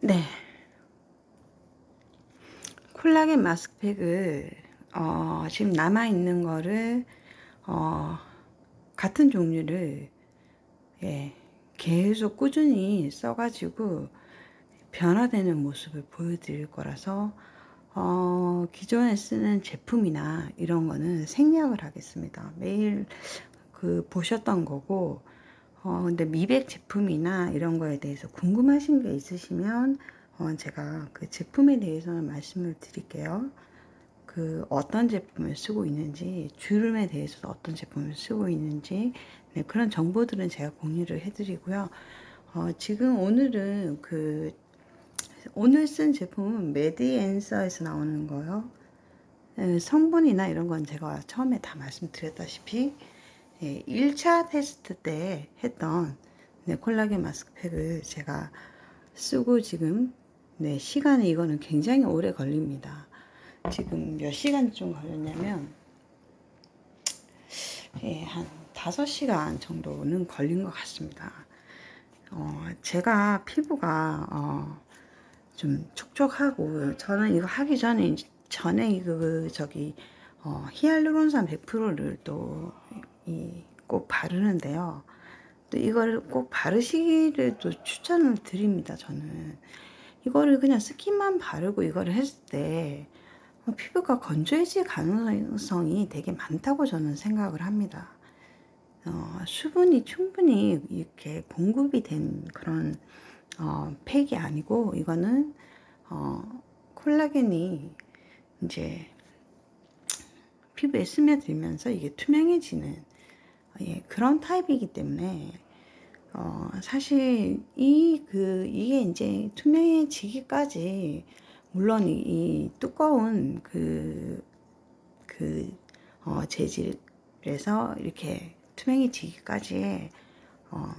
네. 콜라겐 마스크팩을 어, 지금 남아 있는 거를 어, 같은 종류를 예, 계속 꾸준히 써가지고 변화되는 모습을 보여드릴 거라서 어, 기존에 쓰는 제품이나 이런 거는 생략을 하겠습니다. 매일 그 보셨던 거고 어, 근데 미백 제품이나 이런 거에 대해서 궁금하신 게 있으시면 어, 제가 그 제품에 대해서는 말씀을 드릴게요. 그 어떤 제품을 쓰고 있는지, 주름에 대해서 어떤 제품을 쓰고 있는지, 네, 그런 정보들은 제가 공유를 해드리고요. 어, 지금 오늘은 그 오늘 쓴 제품은 메디앤서에서 나오는 거요. 예, 성분이나 이런 건 제가 처음에 다 말씀드렸다시피 예, 1차 테스트 때 했던 네, 콜라겐 마스크팩을 제가 쓰고 지금 네, 시간이 이거는 굉장히 오래 걸립니다. 지금 몇 시간 좀 걸렸냐면 예, 한 5시간 정도는 걸린 것 같습니다. 어, 제가 피부가 어, 좀 촉촉하고 저는 이거 하기 전에 전에 이거 저기 어, 히알루론산 100%를 또 꼭 바르는데요. 또 이걸 꼭 바르시기를 또 추천을 드립니다. 저는 이거를 그냥 스킨만 바르고 이거를 했을 때 어, 피부가 건조해질 가능성이 되게 많다고 저는 생각을 합니다. 어, 수분이 충분히 이렇게 공급이 된 그런 어, 팩이 아니고 이거는 어, 콜라겐이 이제 피부에 스며들면서 이게 투명해지는 예, 그런 타입이기 때문에 어, 사실 이 그 이게 이제 투명해지기까지 물론 이, 이 두꺼운 그 그, 어, 재질에서 이렇게 투명해지기까지 어,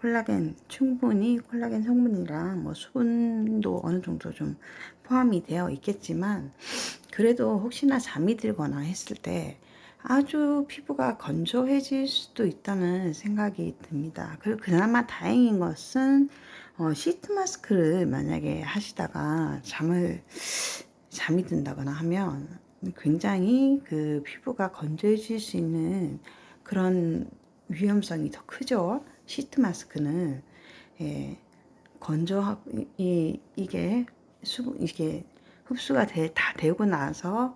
콜라겐 충분히 콜라겐 성분이랑 뭐 수분도 어느 정도 좀 포함이 되어 있겠지만 그래도 혹시나 잠이 들거나 했을 때 아주 피부가 건조해질 수도 있다는 생각이 듭니다. 그리고 그나마 다행인 것은 어, 시트 마스크를 만약에 하시다가 잠을 잠이 든다거나 하면 굉장히 그 피부가 건조해질 수 있는 그런 위험성이 더 크죠. 시트 마스크는 예, 건조 이 이게 수 이게 흡수가 돼, 다 되고 나서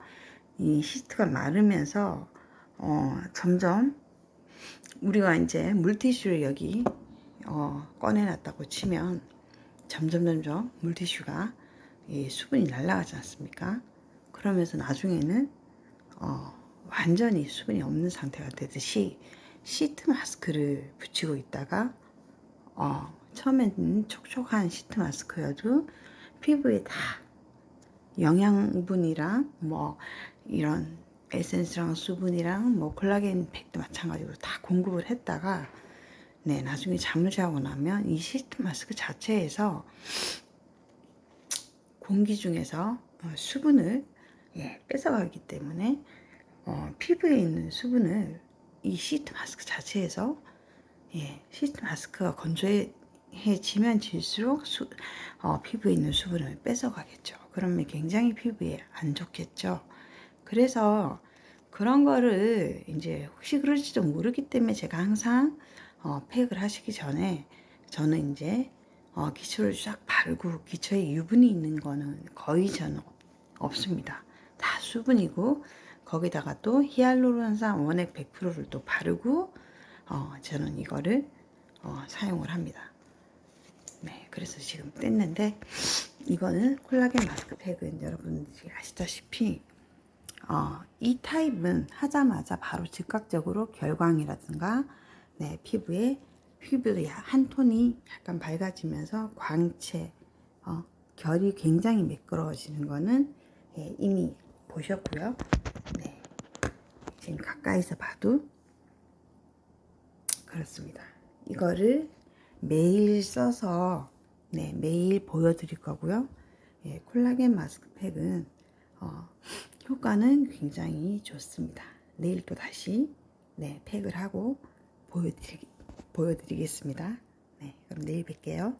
이 시트가 마르면서 어, 점점 우리가 이제 물티슈를 여기 어, 꺼내놨다고 치면 점점 점점 물티슈가 이 수분이 날라가지 않습니까? 그러면서 나중에는 어, 완전히 수분이 없는 상태가 되듯이 시트 마스크를 붙이고 있다가 어, 처음에는 촉촉한 시트 마스크여도 피부에 다 영양분이랑 뭐 이런 에센스랑 수분이랑 뭐 콜라겐 팩도 마찬가지로 다 공급을 했다가 네 나중에 잠을 자고 나면 이 시트 마스크 자체에서 공기 중에서 어, 수분을 예, 뺏어가기 때문에 어, 피부에 있는 수분을 이 시트 마스크 자체에서 예, 시트 마스크가 건조해지면 질수록 수, 어, 피부에 있는 수분을 뺏어가겠죠. 그러면 굉장히 피부에 안 좋겠죠. 그래서 그런 거를 이제 혹시 그럴지도 모르기 때문에 제가 항상 어, 팩을 하시기 전에 저는 이제 어, 기초를 쫙 바르고 기초에 유분이 있는 거는 거의 저는 없습니다. 다 수분이고 거기다가 또 히알루론산 원액 100%를 또 바르고 어, 저는 이거를 어, 사용을 합니다. 네, 그래서 지금 뗐는데 이거는 콜라겐 마스크팩은 여러분들이 아시다시피 어, 이 타입은 하자마자 바로 즉각적으로 결광이라든가 네, 피부에 피부의 한 톤이 약간 밝아지면서 광채, 어, 결이 굉장히 매끄러워지는 거는 예, 이미 보셨고요. 네, 지금 가까이서 봐도 그렇습니다. 이거를 매일 써서 네, 매일 보여드릴 거고요. 예, 콜라겐 마스크팩은 어, 효과는 굉장히 좋습니다. 내일 또 다시 네, 팩을 하고 보여드리, 보여드리겠습니다. 네, 그럼 내일 뵐게요.